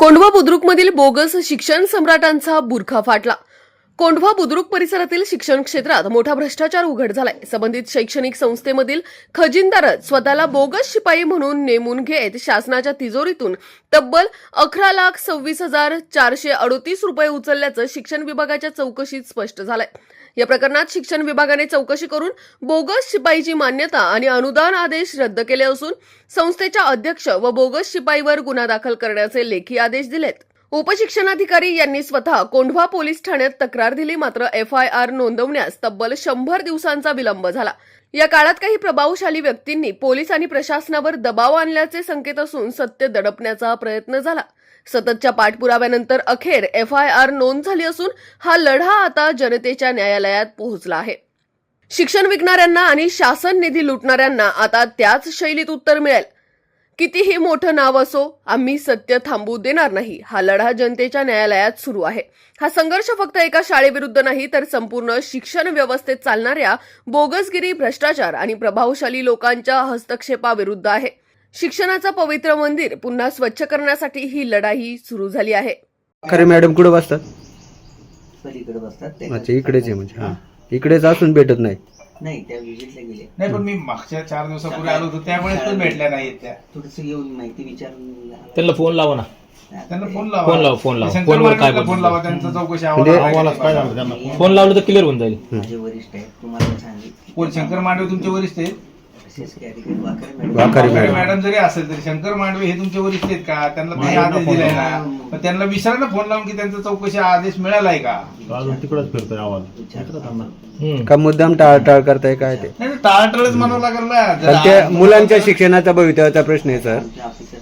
Kondhwa बुद्रुकमधील bogus शिक्षण सम्राटांचा बुरखा फाटला. कोंढवा बुद्रुक परिसरातील शिक्षण क्षेत्रात मोठा भ्रष्टाचार उघड झालाय. संबंधित शैक्षणिक संस्थेमधील खजिनदारच स्वतःला बोगस शिपाई म्हणून नेमून घेत शासनाच्या तिजोरीतून तब्बल अकरा लाख सव्वीस हजार चारशे अडोतीस रुपये उचलल्याचं शिक्षण विभागाच्या चौकशीत स्पष्ट झालंय. या प्रकरणात शिक्षण विभागाने चौकशी करून बोगस शिपाईची मान्यता आणि अनुदान आदेश रद्द केले असून संस्थेच्या अध्यक्ष व बोगस शिपाईवर गुन्हा दाखल करण्याचे लेखी आदेश दिलेत. उपशिक्षणाधिकारी यांनी स्वतः कोंढवा पोलीस ठाण्यात तक्रार दिली मात्र एफ आय आर नोंदवण्यास तब्बल शंभर दिवसांचा विलंब झाला. या काळात काही प्रभावशाली व्यक्तींनी पोलीस आणि प्रशासनावर दबाव आणल्याचे संकेत असून सत्य दडपण्याचा प्रयत्न झाला. सततच्या पाठपुराव्यानंतर अखेर एफ आय आर नोंद झाली असून हा लढा आता जनतेच्या न्यायालयात पोहोचला आहे. शिक्षण विकणाऱ्यांना आणि शासन निधी लुटणाऱ्यांना आता त्याच शैलीत उत्तर मिळेल. कितीही मोठं नाव असो आम्ही सत्य थांबू देणार नाही. हा लढा जनतेच्या न्यायालयात सुरू आहे. हा संघर्ष फक्त एका शाळेविरुद्ध नाही तर संपूर्ण शिक्षण व्यवस्थेत चालणाऱ्या बोगसगिरी भ्रष्टाचार आणि प्रभावशाली लोकांच्या हस्तक्षेपाविरुद्ध आहे. शिक्षणाचं पवित्र मंदिर पुन्हा स्वच्छ करण्यासाठी ही लढाई सुरू झाली आहे. खरे मॅडम कुठं बसतात? पलीकडे बसतात ते. अच्छा इकडेच आहे म्हणजे हा. इकडेच असून भेटत नाही नाही त्या विजिटला गेले. नाही पण मी मागच्या चार दिवसापूर्वी आलो होतो त्यावेळेस पण भेटल्या नाहीत त्या थोडस येऊन माहिती विचारून त्यांना फोन लावा ना. त्यांना फोन लावा. फोन लावा, फोन लावा. शंकर फोनवर काय मार्केटला फोन बोलतो? लावा त्यांचा चौकशी म्हणजे अहवाल काय झाला? फोन लावलं तर क्लिअर होऊन जाईल. माझे वरिष्ठ आहेत तुम्हाला सांगितलं. कोण? शंकर मांडवे तुमचे वरिष्ठ आहेत? अधिकारी वाकरे मॅडम. मॅडम. जरी असेल तरी शंकर मांडवे हे तुमचे वरिष्ठ आहेत का? त्यांना तुम्ही आदेश दिलाय ना त्यांना विचारा ना फोन लावून की त्यांचा चौकशी आदेश मिळालाय का? तिकडच फिरतोय आवाज. का मुद्दाम टाळटाळ करताय काय ते? नाही टाळटळच म्हणावं लागेल ना. जर पण ते आ- मुलांच्या शिक्षणाचा भवितव्याचा प्रश्न आहे सर. ऑफिसर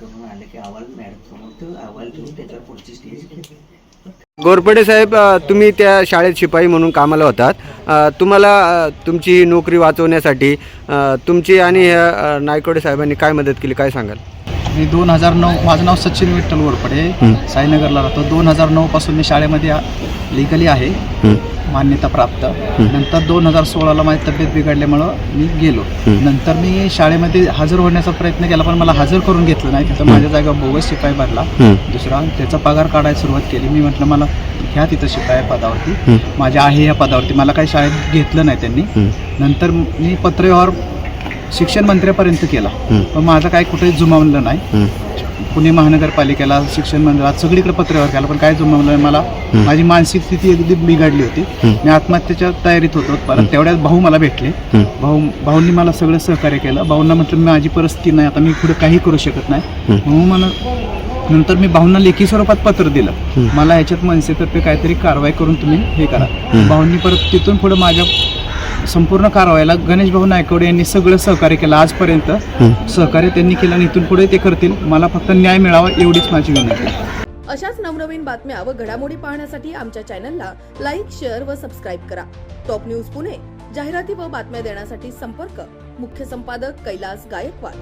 करून आले की अहवाल मॅडम समोर अहवाल घेऊन त्याच्यावर पुढची स्टेज गोरपडे साहेब तुम्ही त्या शाळेत शिपाई म्हणून कामाला होतात. तुम्हाला तुमची नोकरी वाचवण्यासाठी तुमची आणि नायकोडे साहेबांनी काय मदत केली काय सांगाल? मी दोन हजार नऊ माझं नाव सचिन विठ्ठल वरपडे. साईनगरला राहतो. दोन हजार नऊ पासून मी शाळेमध्ये लिगली आहे. मान्यता प्राप्त. नंतर दोन हजार सोळाला माझी तब्येत बिघडल्यामुळं मी गेलो. नंतर मी शाळेमध्ये हजर होण्याचा प्रयत्न केला पण मला हजर करून घेतलं नाही. तिथं माझ्या जागा बोगस शिपाई भरला. दुसरा त्याचा पगार काढायला सुरुवात केली. मी म्हटलं मला घ्या तिथं शिपाई पदावरती. माझ्या आहे या पदावरती. मला काही शाळेत घेतलं नाही त्यांनी. नंतर मी पत्रव्यवहार शिक्षण मंत्र्यापर्यंत केला. पण माझं काही कुठेही जुमावलं नाही. पुणे महानगरपालिकेला शिक्षण मंडळात सगळीकडे पत्रव्यवहार केला पण काय जुमावलं मला. माझी मानसिक स्थिती अगदी बिघडली होती. मी आत्महत्येच्या तयारीत होतो परत तेवढ्यात भाऊ मला भेटले. भाऊ भाऊंनी मला सगळं सहकार्य केलं. भाऊंना म्हटलं माझी परिस्थिती नाही आता मी पुढे काही करू शकत नाही. भाऊ मला नंतर मी भाऊंना लेखी स्वरूपात पत्र दिलं. मला ह्याच्यात मनसेतर्फे काहीतरी कारवाई करून तुम्ही हे करा. भाऊंनी परत तिथून पुढे माझ्या संपूर्ण कारवाईला गणेश भाऊ नायकवडे यांनी सगळं सहकार्य केलं आजपर्यंत. सहकार्य त्यांनी केलं आणि इथून पुढे ते करतील. मला फक्त न्याय मिळावा एवढीच माझी विनंती आहे. अशाच नवनवीन बातम्या व घडामोडी पाहण्यासाठी आमच्या चॅनलला लाईक शेअर व सबस्क्राईब करा. टॉप न्यूज पुणे जाहिराती व बातम्या देण्यासाठी संपर्क. मुख्य संपादक कैलास गायकवाड.